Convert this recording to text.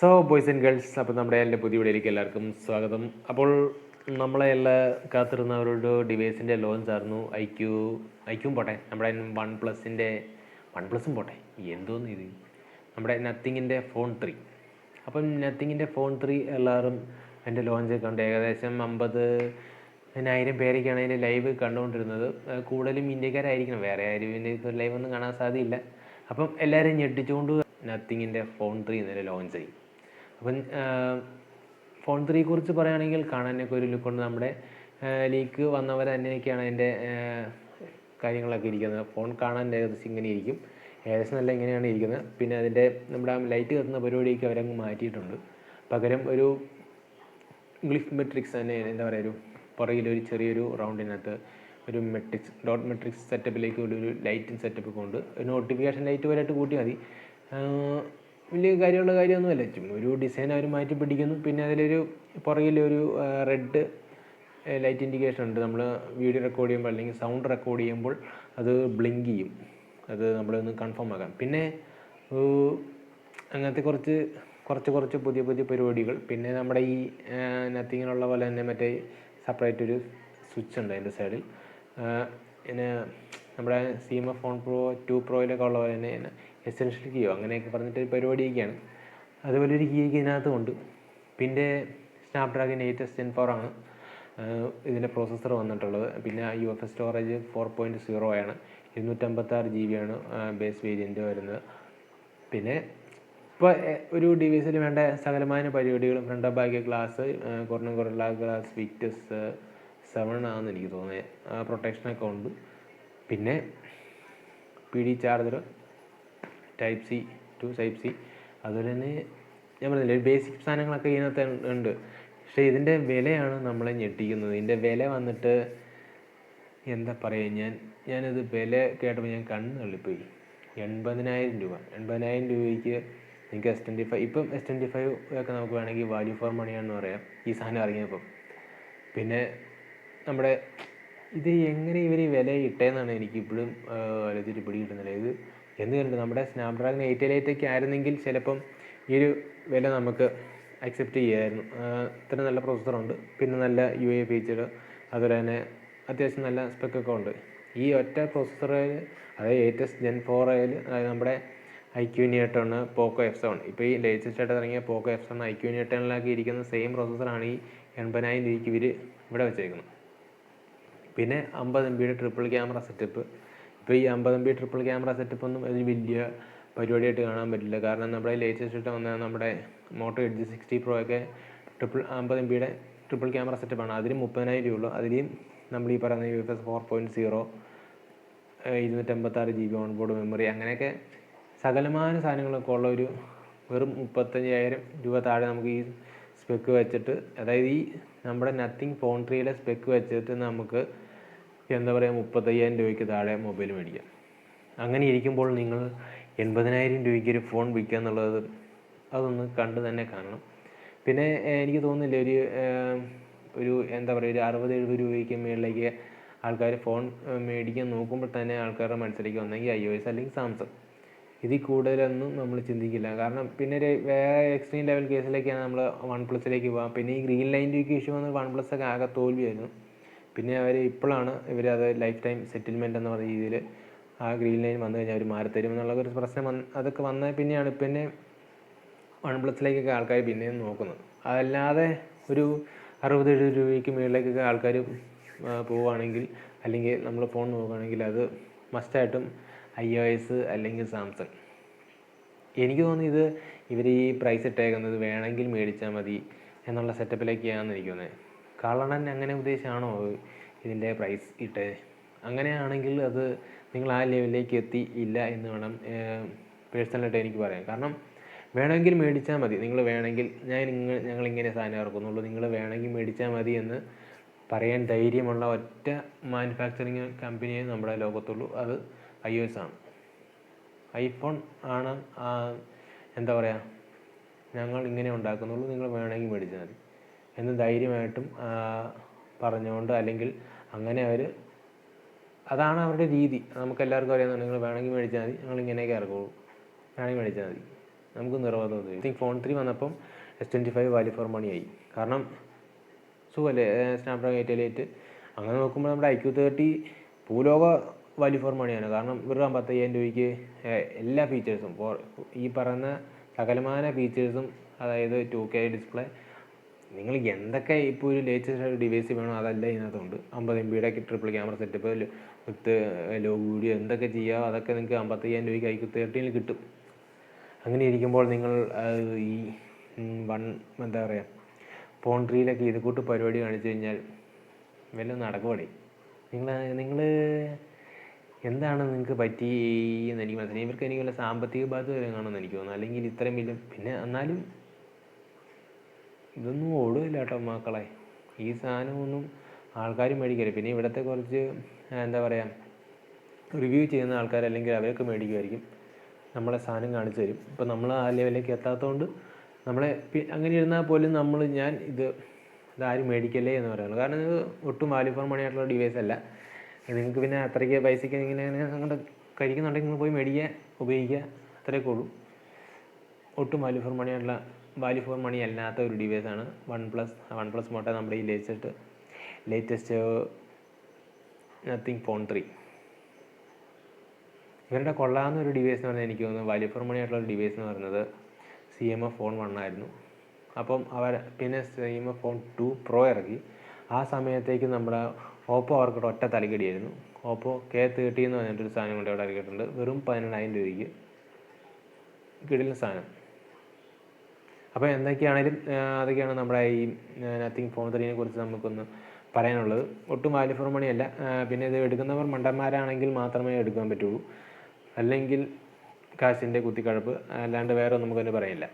So boys and girls അപ്പോൾ നമ്മുടെ എന്റെ പുതിയ വീഡിയോയിലേക്ക് എല്ലാവർക്കും സ്വാഗതം. അപ്പോൾ നമ്മളെ എല്ലാ കാത്തിരുന്നവരോട് ഡിവൈസിന്റെ ലോഞ്ച് ആയിരുന്നു. ഐ ക്യൂ ഐ ക്യൂം പോട്ടെ. നമ്മുടെ വൺ പ്ലസിന്റെ വൺ പ്ലസും പോട്ടെ. എന്തോന്ന് ഇത്? നമ്മുടെ നത്തിങ്ങിന്റെ ഫോൺ ത്രീ. അപ്പം നത്തിങ്ങിന്റെ ഫോൺ ത്രീ എല്ലാവരും എന്റെ ലോഞ്ച് കണ്ട് ഏകദേശം അമ്പത് ആയിരം പേരൊക്കെയാണ് അതിന്റെ ലൈവ് കണ്ടുകൊണ്ടിരുന്നത്. കൂടുതലും ഇന്ത്യക്കാരായിരിക്കണം. വേറെ ആരും ഇതിന്റെ ലൈവ് ഒന്നും കാണാൻ സാധ്യമില്ല അപ്പം എല്ലാവരും ഞെട്ടിച്ചുകൊണ്ട് നത്തിങ്ങിന്റെ ഫോൺ ത്രീ ഇന്നലെ ലോഞ്ച് ചെയ്യും അപ്പം ഫോൺ ത്രീയെ കുറിച്ച് പറയുകയാണെങ്കിൽ കാണാനൊക്കെ ഒരു ലുക്കുണ്ട് നമ്മുടെ ലീക്ക് വന്നവർ തന്നെയൊക്കെയാണ് അതിന്റെ കാര്യങ്ങളൊക്കെ ഇരിക്കുന്നത്. ഫോൺ കാണാൻ ഏകദേശം ഇങ്ങനെ ഇരിക്കും. ഏകദേശം നല്ല ഇങ്ങനെയാണ് ഇരിക്കുന്നത്. പിന്നെ അതിന്റെ നമ്മുടെ ലൈറ്റ് കത്തുന്ന പരിപാടിയൊക്കെ അവരങ്ങ് മാറ്റിയിട്ടുണ്ട്. പകരം ഒരു ഗ്ലിഫ് മെട്രിക്സ് തന്നെ എന്താ പറയുക ഒരു പുറകിൽ ഒരു ചെറിയൊരു റൗണ്ടിനകത്ത് ഒരു മെട്രിക്സ് ഡോട്ട് മെട്രിക്സ് സെറ്റപ്പിലേക്ക് ഒരു ലൈറ്റിംഗ് സെറ്റപ്പ് കൊണ്ട് നോട്ടിഫിക്കേഷൻ ലൈറ്റ് പോലെയായിട്ട് കൂട്ടി മതി. വലിയ കാര്യമുള്ള കാര്യമൊന്നുമല്ല. ചുമ്മാ ഒരു ഡിസൈൻ അവർ മാറ്റി പിടിക്കുന്നു. പിന്നെ അതിലൊരു പുറകിലൊരു റെഡ് ലൈറ്റ് ഇൻഡിക്കേഷൻ ഉണ്ട്. നമ്മൾ വീഡിയോ റെക്കോർഡ് ചെയ്യുമ്പോൾ അല്ലെങ്കിൽ സൗണ്ട് റെക്കോർഡ് ചെയ്യുമ്പോൾ അത് ബ്ലിങ്ക് ചെയ്യും. അത് നമ്മളൊന്ന് കൺഫേം ആക്കാം. പിന്നെ അങ്ങനത്തെ കുറച്ച് കുറച്ച് കുറച്ച് പുതിയ പുതിയ പരിപാടികൾ. പിന്നെ നമ്മുടെ ഈ നത്തിങ്ങിനുള്ള പോലെ തന്നെ മറ്റേ സെപ്പറേറ്റ് ഒരു സ്വിച്ച് ഉണ്ട് അതിന്റെ സൈഡിൽ പിന്നെ നമ്മുടെ സീമ ഫോൺ പ്രോ ടു പ്രോയിലൊക്കെ ഉള്ള പോലെ തന്നെ എസെൻഷ്യൽ കീയോ അങ്ങനെയൊക്കെ പറഞ്ഞിട്ട് ഒരു പരിപാടിയൊക്കെയാണ് അതുപോലെ ഒരു കീയൊക്കെ ഇതിനകത്തും ഉണ്ട്. പിന്നെ Snapdragon eight S ten four ആണ്. ഇതിന്റെ പ്രോസസ്സർ വന്നിട്ടുള്ളത്. പിന്നെ U F S storage four point zero ആണ്. ഇരുന്നൂറ്റമ്പത്താറ് ജി ബി ആണ് ബേസ് വേരിയന്റ് വരുന്നത്. പിന്നെ ഇപ്പോൾ ഒരു ഡിവൈസിന് വേണ്ട സകലമായ പരിപാടികളും ഫ്രണ്ട് ഓഫ് ബാക്ക് ഗ്ലാസ് കുറഞ്ഞ കുറഞ്ഞ ഗ്ലാസ് വിക്ടസ് സെവൻ ആണെന്ന് എനിക്ക് തോന്നുന്നത്. പ്രൊട്ടക്ഷനൊക്കെ ഉണ്ട്. പിന്നെ P D charger type C to type C അതുപോലെ തന്നെ ഞാൻ പറഞ്ഞില്ലേ ബേസിക് സാധനങ്ങളൊക്കെ ഇതിനകത്ത് ഉണ്ട്. പക്ഷേ ഇതിന്റെ വിലയാണ് നമ്മളെ ഞെട്ടിക്കുന്നത്. ഇതിന്റെ വില വന്നിട്ട് എന്താ പറയുക ഞാൻ ഞാനത് വില കേട്ടപ്പോൾ ഞാൻ കണ്ണ് തള്ളിപ്പോയി. എൺപതിനായിരം രൂപ. എൺപതിനായിരം രൂപയ്ക്ക് നിങ്ങൾക്ക് എസ് ട്വന്റി ഫൈവ് ഇപ്പം എസ് ട്വന്റി ഫൈവ് ഒക്കെ നമുക്ക് വേണമെങ്കിൽ വാല്യൂ ഫോർ മണിയാണെന്ന് പറയാം ഈ സാധനം ഇറങ്ങിയപ്പം. പിന്നെ നമ്മുടെ ഇത് എങ്ങനെ ഇവർ വില ഇട്ടേന്നാണ് എനിക്ക് ഇപ്പോഴും ആലോചിച്ചിട്ട് പിടി കിട്ടുന്നില്ല ഇത് എന്ന് കണ്ടു നമ്മുടെ സ്നാപ്ഡ്രാഗൺ എയ്റ്റ് ഒക്കെ ആയിരുന്നെങ്കിൽ ചിലപ്പം ഈ ഒരു വില നമുക്ക് അക്സെപ്റ്റ് ചെയ്യായിരുന്നു. ഇത്ര നല്ല പ്രോസസ്സറുണ്ട് പിന്നെ നല്ല യു എ ഫീച്ചർ അതുപോലെ തന്നെ അത്യാവശ്യം നല്ല സ്പെക്കൊക്കെ ഉണ്ട്. ഈ ഒറ്റ പ്രോസസ്സറിൽ അതായത് ലേറ്റസ്റ്റ് ജെൻ ആയാലും അതായത് നമ്മുടെ ഐ ക്യു നിയട്ടണ് പോക്കോ എഫ് സെവൻ ഇപ്പോൾ ഈ ലേറ്റസ്റ്റ് ആയിട്ട് ഇറങ്ങിയ Poco F seven I Q നിയട്ടണിലൊക്കെ ഇരിക്കുന്ന സെയിം പ്രോസസ്സറാണ് ഈ എൺപതിനായിരം രൂപയ്ക്ക് ഇവർ ഇവിടെ വെച്ചേക്കുന്നത്. പിന്നെ അമ്പത് എം ബിയുടെ ട്രിപ്പിൾ ക്യാമറ സെറ്റപ്പ് ഇപ്പോൾ ഈ അമ്പത് M B triple camera setup ഒന്നും ഒരു വലിയ പരിപാടിയായിട്ട് കാണാൻ പറ്റില്ല. കാരണം നമ്മുടെ ലേറ്റസ്റ്റ് ആയിട്ട് വന്ന നമ്മുടെ മോട്ടോ എഡ്ജ് സിക്സ്റ്റി പ്രോ ഒക്കെ ട്രിപ്പിൾ അമ്പത് എം ബിയുടെ ട്രിപ്പിൾ ക്യാമറ സെറ്റപ്പാണ് അതിന് മുപ്പതിനായിരം രൂപ ഉള്ളൂ അതിലും നമ്മൾ ഈ പറയുന്ന U F S four point zero ഇരുന്നൂറ്റമ്പത്താറ് G B onboard memory അങ്ങനെയൊക്കെ സകലമായ സാധനങ്ങളൊക്കെ ഉള്ള ഒരു വെറും മുപ്പത്തഞ്ചായിരം രൂപ താഴെ നമുക്ക് ഈ സ്പെക്ക് വെച്ചിട്ട് അതായത് ഈ നമ്മുടെ നത്തിങ് ഫോൺ ത്രീയിലെ സ്പെക്ക് വെച്ചിട്ട് നമുക്ക് എന്താ പറയുക മുപ്പത്തയ്യായിരം രൂപയ്ക്ക് താഴെ മൊബൈൽ മേടിക്കാം. അങ്ങനെ ഇരിക്കുമ്പോൾ നിങ്ങൾ എൺപതിനായിരം രൂപയ്ക്ക് ഒരു ഫോൺ വിൽക്കുക എന്നുള്ളത് അതൊന്ന് കണ്ട് തന്നെ കാണണം. പിന്നെ എനിക്ക് തോന്നുന്നില്ല ഒരു ഒരു എന്താ പറയുക ഒരു അറുപത് എഴുപത് രൂപയ്ക്ക് മുകളിലേക്ക് ആൾക്കാർ ഫോൺ മേടിക്കാൻ നോക്കുമ്പോൾ തന്നെ ആൾക്കാരുടെ മനസ്സിലേക്ക് വന്നെങ്കിൽ ഐ ഒ എസ് അല്ലെങ്കിൽ സാംസങ്. ഇതിൽ കൂടുതലൊന്നും നമ്മൾ ചിന്തിക്കില്ല. കാരണം പിന്നെ ഒരു വേറെ എക്സ്ട്രീം ലെവൽ കേസിലേക്കാണ് നമ്മൾ വൺ പ്ലസിലേക്ക് പോകാം പിന്നെ ഈ ഗ്രീൻ ലൈന്റെ ഒക്കെ ഇഷ്യൂ വന്ന് വൺ പ്ലസ് ഒക്കെ ആകെ തോൽവിയായിരുന്നു. പിന്നെ അവർ ഇപ്പോഴാണ് ഇവർ അത് ലൈഫ് ടൈം സെറ്റിൽമെന്റ് എന്ന പറയുന്ന രീതിയിൽ ആ ഗ്രീൻ ലൈൻ വന്നു കഴിഞ്ഞാൽ അവർ മാറിത്തരും എന്നുള്ള ഒരു പ്രശ്നം വന്ന് അതൊക്കെ വന്ന പിന്നെയാണ് പിന്നെ വൺ പ്ലസിലേക്കൊക്കെ ആൾക്കാർ പിന്നെയും നോക്കുന്നത്. അതല്ലാതെ ഒരു അറുപത് എഴുപത് രൂപയ്ക്ക് മുകളിലേക്കൊക്കെ ആൾക്കാർ പോവുകയാണെങ്കിൽ അല്ലെങ്കിൽ നമ്മൾ ഫോൺ നോക്കുകയാണെങ്കിൽ അത് മസ്റ്റായിട്ടും ഐ ഒ എസ് അല്ലെങ്കിൽ സാംസങ്. എനിക്ക് തോന്നുന്നു ഇത് ഇവർ ഈ പ്രൈസ് ഇട്ടേക്കുന്നത് വേണമെങ്കിൽ മേടിച്ചാൽ മതി എന്നുള്ള സെറ്റപ്പിലേക്കാണെന്ന് എനിക്ക് തോന്നുന്നത്. കള്ളണൻ അങ്ങനെ ഉദ്ദേശമാണോ ഇതിന്റെ പ്രൈസ് ഇട്ടേ. അങ്ങനെയാണെങ്കിൽ അത് നിങ്ങൾ ആ ലെവലിലേക്ക് എത്തി ഇല്ല എന്ന് വേണം പേഴ്സണലായിട്ട് എനിക്ക് പറയാം കാരണം വേണമെങ്കിൽ മേടിച്ചാൽ മതി. നിങ്ങൾ വേണമെങ്കിൽ ഞാൻ നിങ്ങൾ ഞങ്ങൾ ഇങ്ങനെ സാധനം ഇറക്കുന്നുള്ളൂ. നിങ്ങൾ വേണമെങ്കിൽ മേടിച്ചാൽ മതി എന്ന് പറയാൻ ധൈര്യമുള്ള ഒറ്റ മാനുഫാക്ചറിങ് കമ്പനിയെ നമ്മുടെ ലോകത്തുള്ളൂ. അത് ഐ ഒ എസ് ആണ് ഐഫോൺ ആണ് എന്താ പറയുക ഞങ്ങൾ ഇങ്ങനെ ഉണ്ടാക്കുന്നുള്ളൂ. നിങ്ങൾ വേണമെങ്കിൽ മേടിച്ചാൽ മതി. എന്ന് ധൈര്യമായിട്ടും പറഞ്ഞുകൊണ്ട് അല്ലെങ്കിൽ അങ്ങനെ അവർ അതാണ് അവരുടെ രീതി. നമുക്ക് എല്ലാവർക്കും അറിയാവുന്ന നിങ്ങൾ വേണമെങ്കിൽ മേടിച്ചാൽ മതി. ഞങ്ങൾ ഇങ്ങനെയൊക്കെ ഇറക്കുള്ളൂ. വേണമെങ്കിൽ മേടിച്ചാൽ മതി. നമുക്ക് നിർബന്ധമൊന്നും ഐ തിങ്ക് ഫോൺ ത്രീ വന്നപ്പം S twenty five value for money ആയി. കാരണം സുഖമല്ലേ? സ്നാപ്ഡ്രാഗൺ എയ്റ്റ് എയ്റ്റ് അങ്ങനെ നോക്കുമ്പോൾ നമ്മുടെ ഐ ക്യു തേർട്ടി ഭൂലോക വാല്യൂ ഫോർ മണിയാണ് കാരണം വെറും അമ്പത്തയ്യായിരം രൂപയ്ക്ക് എല്ലാ ഫീച്ചേഴ്സും ഈ പറയുന്ന സകലമാന ഫീച്ചേഴ്സും അതായത് ടു കെ ഡിസ്പ്ലേ നിങ്ങൾ എന്തൊക്കെ ഇപ്പോൾ ഒരു ലേറ്റസ്റ്റ് ഡിവൈസ് വേണോ അതല്ല ഇതിനകത്തുണ്ട്. അമ്പത് എം ബിയുടെ triple camera setup with low video എന്തൊക്കെ ചെയ്യുക അതൊക്കെ നിങ്ങൾക്ക് അമ്പത്തയ്യായിരം രൂപയ്ക്ക് ഐ ക്യു തേർട്ടീനിൽ കിട്ടും. അങ്ങനെ ഇരിക്കുമ്പോൾ നിങ്ങൾ ഈ വൺ എന്താ പറയുക ഫോൺ ട്രീയിലൊക്കെ ഇത് കൂട്ട് പരിപാടി കാണിച്ചു കഴിഞ്ഞാൽ വല്ല നടക്കുവാടേ. നിങ്ങൾ നിങ്ങൾ എന്താണ് നിങ്ങൾക്ക് പറ്റി എന്ന് എനിക്ക് മനസ്സിലായി. ഇവർക്ക് എനിക്ക് വല്ല സാമ്പത്തിക ബാധ്യത വരെ കാണുമെന്ന് എനിക്ക് തോന്നുന്നു. അല്ലെങ്കിൽ ഇത്രയും വലിയ പിന്നെ എന്നാലും ഇതൊന്നും ഓടില്ല കേട്ടോ മക്കളെ. ഈ സാധനമൊന്നും ആൾക്കാർ മേടിക്കില്ല പിന്നെ ഇവിടുത്തെ കുറച്ച് എന്താ പറയുക റിവ്യൂ ചെയ്യുന്ന ആൾക്കാർ അല്ലെങ്കിൽ അവരൊക്കെ മേടിക്കുമായിരിക്കും നമ്മളെ സാധനം കാണിച്ചു തരും. ഇപ്പം നമ്മൾ ആ ലെവലിലേക്ക് എത്താത്തതുകൊണ്ട് നമ്മളെ അങ്ങനെ ഇരുന്നാൽ പോലും നമ്മൾ ഞാൻ ഇത് ഇതാരും മേടിക്കല്ലേ എന്ന് പറയുള്ളൂ കാരണം ഇത് ഒട്ടും വാല്യൂ ഫോർ മണി ആയിട്ടുള്ള ഡിവൈസ് അല്ല. നിങ്ങൾക്ക് പിന്നെ അത്രയ്ക്ക് പൈസയ്ക്ക് ഇങ്ങനെ അങ്ങോട്ട് കഴിക്കുന്നുണ്ടെങ്കിൽ നിങ്ങൾ പോയി മേടിക്കുക ഉപയോഗിക്കുക അത്രയൊക്കെ ഉള്ളൂ. ഒട്ടും വാല്യൂ ഫോർ മണി ആയിട്ടുള്ള വാല്യൂ ഫോർ മണി അല്ലാത്ത ഒരു ഡിവൈസാണ് one plus one plus Moto നമ്മുടെ ഈ latest latest Nothing phone three ഇവരുടെ കൊള്ളാവുന്ന ഒരു ഡിവൈസ് എന്ന് പറഞ്ഞാൽ എനിക്ക് തോന്നുന്നു വാല്യൂ ഫോർ മണി ആയിട്ടുള്ള ഒരു ഡിവൈസ് എന്ന് പറയുന്നത് C M F phone one ആയിരുന്നു. അപ്പം അവർ പിന്നെ C M F phone two pro ഇറക്കി. ആ സമയത്തേക്ക് നമ്മുടെ ഓപ്പോ അവർക്ക് ഒറ്റ തലക്കടിയായിരുന്നു ഓപ്പോ കെ തേർട്ടി എന്ന് പറഞ്ഞിട്ടൊരു സാധനം കൊണ്ട് അവിടെ ഇറക്കിയിട്ടുണ്ട്. വെറും പതിനെണ്ണായിരം രൂപയ്ക്ക് കിടിലൻ സാധനം. അപ്പോൾ എന്തൊക്കെയാണേലും അതൊക്കെയാണ് നമ്മുടെ ഈ നത്തിങ് ഫോൺ ത്രീനെ കുറിച്ച് നമുക്കൊന്ന് പറയാനുള്ളത്. ഒട്ടും വാല്യൂ ഫോർ മണിയല്ല പിന്നെ ഇത് എടുക്കുന്നവർ മണ്ടന്മാരാണെങ്കിൽ മാത്രമേ എടുക്കാൻ പറ്റുള്ളൂ. അല്ലെങ്കിൽ കാശിന്റെ കുത്തിക്കഴപ്പ് അല്ലാണ്ട് വേറെ ഒന്നും നമുക്കതിന് പറയില്ല.